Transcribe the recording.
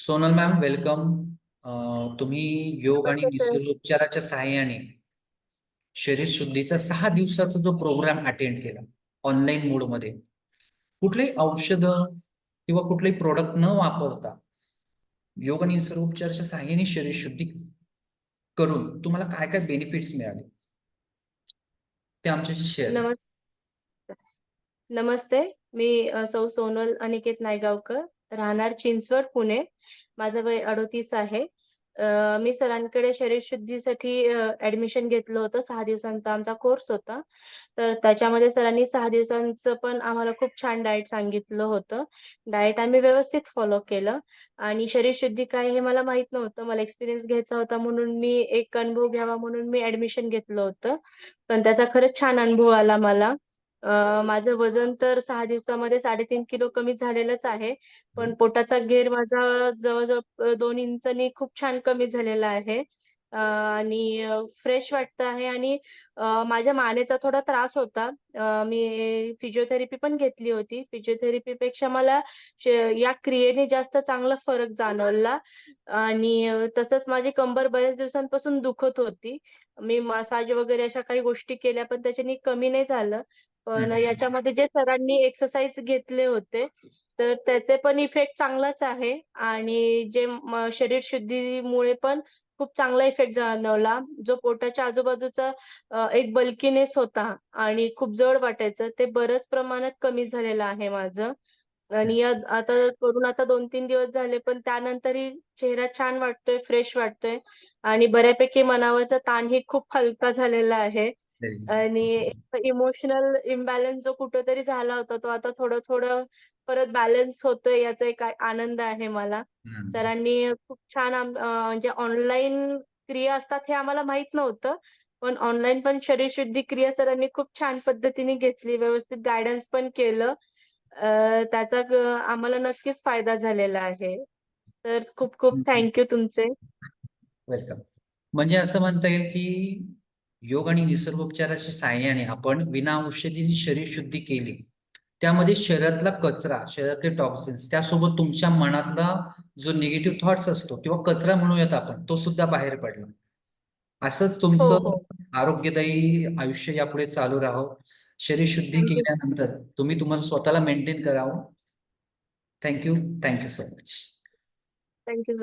Sonal ma'am welcome. तुम्ही योग आणि. निसर्गोपचाराच्या सहाय्याने शरीर शुद्धीचा सहा दिवसाचा जो प्रोग्राम अटेंड केला ऑनलाईन मोडमध्ये कुठलेही औषधं किंवा कुठलेही प्रोडक्ट न वापरता योग आणि निसर्गोपचाराच्या सहाय्याने शरीर शुद्धी करून तुम्हाला काय काय बेनिफिट्स मिळाले? ते आमच्याशी शेअर नमस् नमस्ते. मी सौ सोनल अनिकेत नायगावकर. राहणार चिंचवड पुणे. माझं वय अडोतीस आहे. मी सरांकडे शरीर शुद्धीसाठी ऍडमिशन घेतलं होतं. सहा दिवसांचा आमचा कोर्स होता. तर त्याच्यामध्ये सरांनी सहा दिवसांचं पण आम्हाला खूप छान डाएट सांगितलं होतं. डाएट आम्ही व्यवस्थित फॉलो केलं. आणि शरीर शुद्धी काय हे मला माहीत नव्हतं. मला एक्सपिरियन्स घ्यायचा होता म्हणून मी एक अनुभव घ्यावा म्हणून मी ऍडमिशन घेतलं होतं. पण त्याचा खरंच छान अनुभव आला मला. अ, माझं वजन तर सहा दिवसामध्ये साडेतीन किलो कमी झालेलंच आहे. पण पोटाचा घेर माझा जवळजवळ अ, दोन इंचांनी खूप छान कमी झालेला आहे. अ, आणि फ्रेश वाटतं आहे आणि अ, माझ्या मानेचा थोडा त्रास होता. अ, मी फिजिओथेरपी पण घेतली होती. फिजिओथेरपी पेक्षा मला श- या क्रियेने जास्त चांगला फरक जाणवला. आणि अ, तसंच माझी कंबर बऱ्याच दिवसांपासून दुखत होती. मी मसाज वगैरे अशा काही गोष्टी केल्या पण त्याच्याने कमी नाही झालं. पण. याच्यामध्ये जे सरांनी एक्सरसाइज घेतले होते तर त्याचे पण इफेक्ट चांगलाच आहे. आणि जे म- शरीर शुद्धीमुळे पण खूप चांगला इफेक्ट जाणवला. जो पोटाच्या आजूबाजूचा एक बल्कीनेस होता आणि खूप जड वाटायचं ते बरंच प्रमाणात कमी झालेलं आहे माझं. आणि आता करून आता दोन तीन दिवस झाले पण त्यानंतरही चेहरा छान वाटतोय फ्रेश वाटतोय. आणि बऱ्यापैकी मनावरचा ताणही खूप हलका झालेला आहे. आणि इमोशनल इम्बॅलन्स जो कुठेतरी झाला होता तो आता थोडं थोडं परत बॅलन्स होतोय याचा एक आनंद आहे मला. सरांनी खूप छान आम- अं, म्हणजे ऑनलाईन क्रिया असतात हे आम्हाला माहीत नव्हतं पण ऑनलाईन पण शरीर शुद्धी क्रिया सरांनी खूप छान पद्धतीने घेतली व्यवस्थित गायडन्स पण केलं. अं, त्याचा ग- आम्हाला नक्कीच फायदा झालेला आहे. तर खूप खूप थँक्यू तुमचे. वेलकम म्हणजे असं म्हणता येईल की योग आणि निसर्गोपचाराच्या साहाय्याने आपण विना औषधी जी शरीर शुद्धी केली. त्यामध्ये शरीरातला कचरा शरीरातले टॉक्सिन्स त्यासोबत तुमच्या मनातला जो निगेटिव्ह थॉट्स असतो किंवा कचरा म्हणूयात आपण तो सुद्धा बाहेर पडला. असंच हो तुमचं हो आरोग्यदायी आयुष्य यापुढे चालू राहावं शरीर शुद्धी केल्यानंतर तुम्ही तुम्हाला स्वतःला मेंटेन करावं. Thank you thank you so much thank you